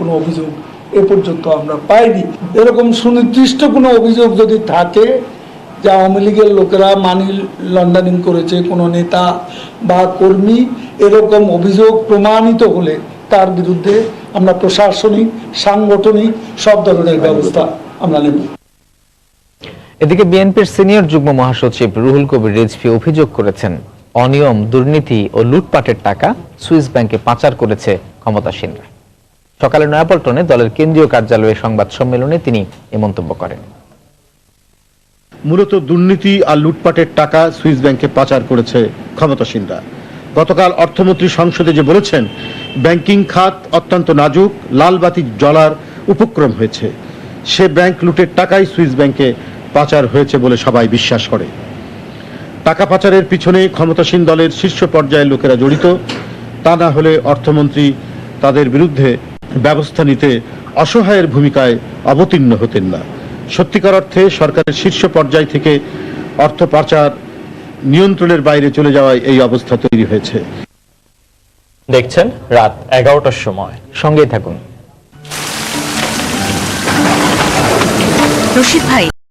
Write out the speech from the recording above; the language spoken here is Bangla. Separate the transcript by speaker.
Speaker 1: কোনো অভিযোগ এ পর্যন্ত আমরা পাইনি এরকম সুনির্দিষ্ট কোনো অভিযোগ যদি থাকে যে আওয়ামী লীগের লোকেরা মানি লন্ডারিং করেছে কোনো নেতা বা কর্মী এরকম অভিযোগ প্রমাণিত হলে তার বিরুদ্ধে আমরা প্রশাসনিক সাংগঠনিক সব ধরনের ব্যবস্থা আমরা নেব
Speaker 2: এদিকে বিএনপির সিনিয়র যুগ্ম মহাসচিব রুহুল কবির রিজভি অভিযোগ করেছেন অনিয়ম দুর্নীতি ও লুটপাটের টাকা সুইস ব্যাংকে পাচার করেছে ক্ষমতাসীনরা সকালে নয়াপল্টনে দলের কেন্দ্রীয় কার্যালয়ে সংবাদ সম্মেলনে তিনি এ মন্তব্য করেন
Speaker 3: মূলত দুর্নীতি আর লুটপাটের টাকা সুইস ব্যাংকে পাচার করেছে ক্ষমতাসীনরা গতকাল অর্থমন্ত্রী সংসদে যে বলেছেন ব্যাংকিং খাত অত্যন্ত নাজুক লালবাতি জলার উপক্রম হয়েছে সে ব্যাংক লুটের টাকাই সুইস ব্যাংকে পাচার হয়েছে বলে সবাই বিশ্বাস করে টাকা পাচারের পিছনে ক্ষমতাসীন দলের শীর্ষ পর্যায়ের লোকেরা জড়িত তা না হলে অর্থমন্ত্রী তাদের বিরুদ্ধে ব্যবস্থা নিতে অসহায়ের ভূমিকায় অবতীর্ণ হতেন না সত্যিকার অর্থে সরকারের শীর্ষ পর্যায় থেকে অর্থ পাচার নিয়ন্ত্রণের বাইরে চলে যাওয়ায় এই অবস্থা তৈরি হয়েছে
Speaker 2: দেখছেন রাত এগারোটার সময় সঙ্গেই থাকুন রশিদ ভাই